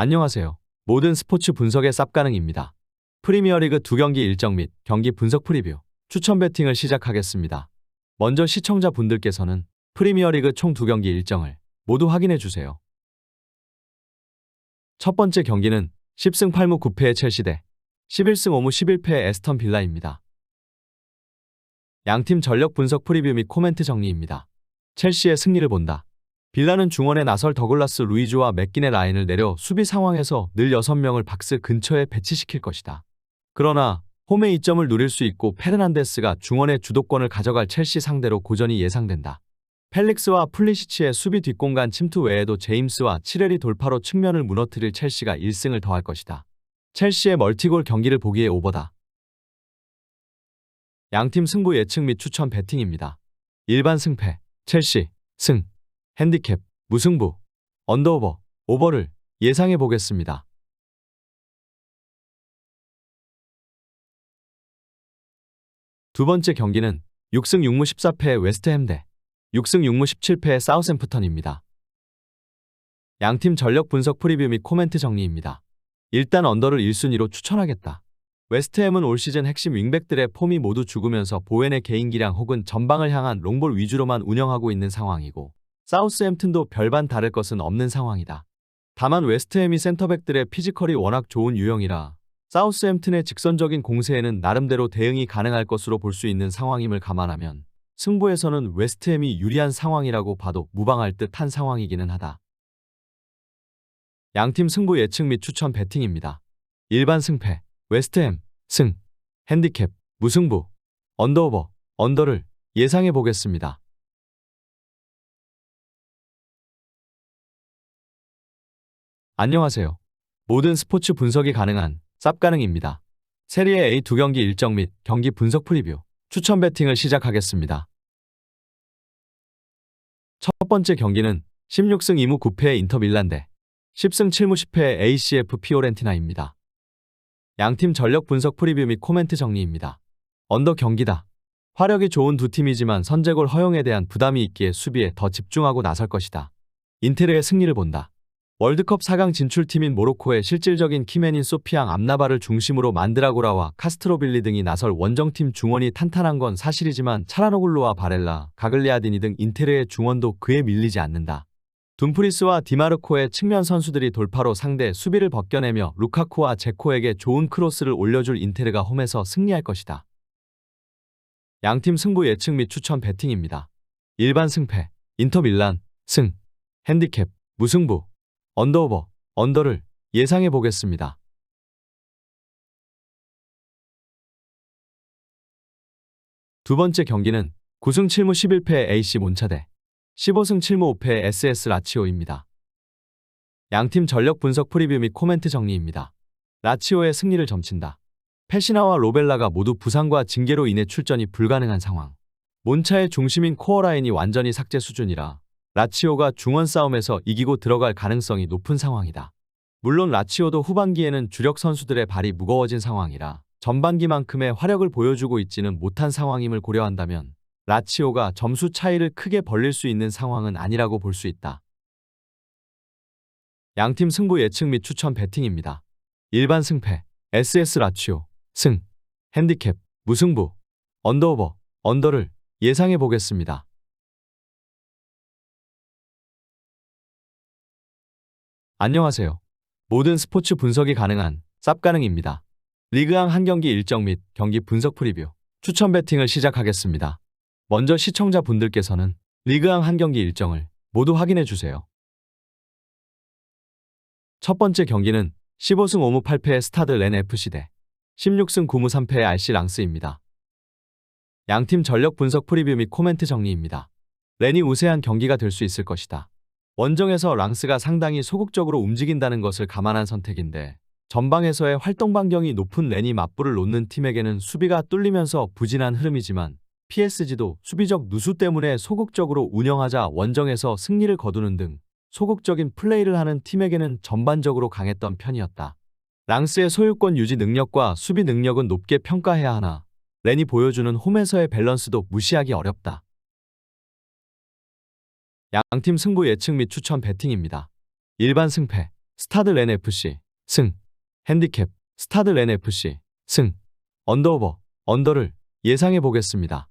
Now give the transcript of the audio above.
안녕하세요. 모든 스포츠 분석의 쌉가능입니다. 프리미어리그 두 경기 일정 및 경기 분석 프리뷰, 추천 배팅을 시작하겠습니다. 먼저 시청자분들께서는 프리미어리그 총 두 경기 일정을 모두 확인해 주세요. 첫 번째 경기는 10승 8무 9패의 첼시 대 11승 5무 11패의 에스턴 빌라입니다. 양팀 전력 분석 프리뷰 및 코멘트 정리입니다. 첼시의 승리를 본다. 빌라는 중원에 나설 더글라스 루이즈와 맥긴의 라인을 내려 수비 상황에서 늘 6명을 박스 근처에 배치시킬 것이다. 그러나 홈의 이점을 누릴 수 있고 페르난데스가 중원의 주도권을 가져갈 첼시 상대로 고전이 예상된다. 펠릭스와 플리시치의 수비 뒷공간 침투 외에도 제임스와 치레리 돌파로 측면을 무너뜨릴 첼시가 1승을 더할 것이다. 첼시의 멀티골 경기를 보기에 오버다. 양팀 승부 예측 및 추천 배팅입니다. 일반 승패, 첼시, 승, 핸디캡, 무승부, 언더오버, 오버를 예상해 보겠습니다. 두 번째 경기는 6승 6무 14패의 웨스트햄 대 6승 6무 17패의 사우샘프턴입니다. 양팀 전력 분석 프리뷰 및 코멘트 정리입니다. 일단 언더를 1순위로 추천하겠다. 웨스트햄은 올 시즌 핵심 윙백들의 폼이 모두 죽으면서 보웬의 개인기량 혹은 전방을 향한 롱볼 위주로만 운영하고 있는 상황이고 사우스햄튼도 별반 다를 것은 없는 상황이다. 다만 웨스트햄이 센터백들의 피지컬이 워낙 좋은 유형이라 사우스햄튼의 직선적인 공세에는 나름대로 대응이 가능할 것으로 볼 수 있는 상황임을 감안하면 승부에서는 웨스트햄이 유리한 상황이라고 봐도 무방할 듯한 상황이기는 하다. 양팀 승부 예측 및 추천 배팅입니다. 일반 승패, 웨스트햄, 승, 핸디캡, 무승부, 언더오버, 언더를 예상해 보겠습니다. 안녕하세요. 모든 스포츠 분석이 가능한 쌉가능입니다. 세리에 A 두 경기 일정 및 경기 분석 프리뷰, 추천 배팅을 시작하겠습니다. 첫 번째 경기는 16승 2무 9패의 인터밀란 대 10승 7무 10패의 ACF 피오렌티나입니다. 양팀 전력 분석 프리뷰 및 코멘트 정리입니다. 언더 경기다. 화력이 좋은 두 팀이지만 선제골 허용에 대한 부담이 있기에 수비에 더 집중하고 나설 것이다. 인테르의 승리를 본다. 월드컵 4강 진출팀인 모로코의 실질적인 키맨인 소피앙 암나바를 중심으로 만드라고라와 카스트로빌리 등이 나설 원정팀 중원이 탄탄한 건 사실이지만 차라노글로와 바렐라, 가글리아디니 등 인테르의 중원도 그에 밀리지 않는다. 둠프리스와 디마르코의 측면 선수들이 돌파로 상대 수비를 벗겨내며 루카쿠와 제코에게 좋은 크로스를 올려줄 인테르가 홈에서 승리할 것이다. 양팀 승부 예측 및 추천 배팅입니다. 일반 승패, 인터 밀란, 승, 핸디캡, 무승부, 언더오버, 언더를 예상해 보겠습니다. 두 번째 경기는 9승 7무 11패의 AC 몬차대 15승 7무 5패의 SS 라치오입니다. 양팀 전력 분석 프리뷰 및 코멘트 정리입니다. 라치오의 승리를 점친다. 페시나와 로벨라가 모두 부상과 징계로 인해 출전이 불가능한 상황. 몬차의 중심인 코어라인이 완전히 삭제 수준이라 라치오가 중원 싸움에서 이기고 들어갈 가능성이 높은 상황이다. 물론 라치오도 후반기에는 주력 선수들의 발이 무거워진 상황이라 전반기만큼의 화력을 보여주고 있지는 못한 상황임을 고려한다면 라치오가 점수 차이를 크게 벌릴 수 있는 상황은 아니라고 볼 수 있다. 양팀 승부 예측 및 추천 배팅입니다. 일반 승패, SS 라치오, 승, 핸디캡, 무승부, 언더오버, 언더를 예상해 보겠습니다. 안녕하세요. 모든 스포츠 분석이 가능한 쌉가능입니다. 리그왕 한 경기 일정 및 경기 분석 프리뷰, 추천 배팅을 시작하겠습니다. 먼저 시청자분들께서는 리그왕 한 경기 일정을 모두 확인해 주세요. 첫 번째 경기는 15승 5무 8패의 스타드 렌 FC 대 16승 9무 3패의 RC 랑스입니다. 양팀 전력 분석 프리뷰 및 코멘트 정리입니다. 렌이 우세한 경기가 될 수 있을 것이다. 원정에서 랑스가 상당히 소극적으로 움직인다는 것을 감안한 선택인데 전방에서의 활동 반경이 높은 렌이 맞불을 놓는 팀에게는 수비가 뚫리면서 부진한 흐름이지만 PSG도 수비적 누수 때문에 소극적으로 운영하자 원정에서 승리를 거두는 등 소극적인 플레이를 하는 팀에게는 전반적으로 강했던 편이었다. 랑스의 소유권 유지 능력과 수비 능력은 높게 평가해야 하나 렌이 보여주는 홈에서의 밸런스도 무시하기 어렵다. 양팀 승부 예측 및 추천 배팅입니다. 일반 승패, 스타들렌 FC 승 핸디캡 스타들렌 FC 승 언더오버 언더를 예상해 보겠습니다.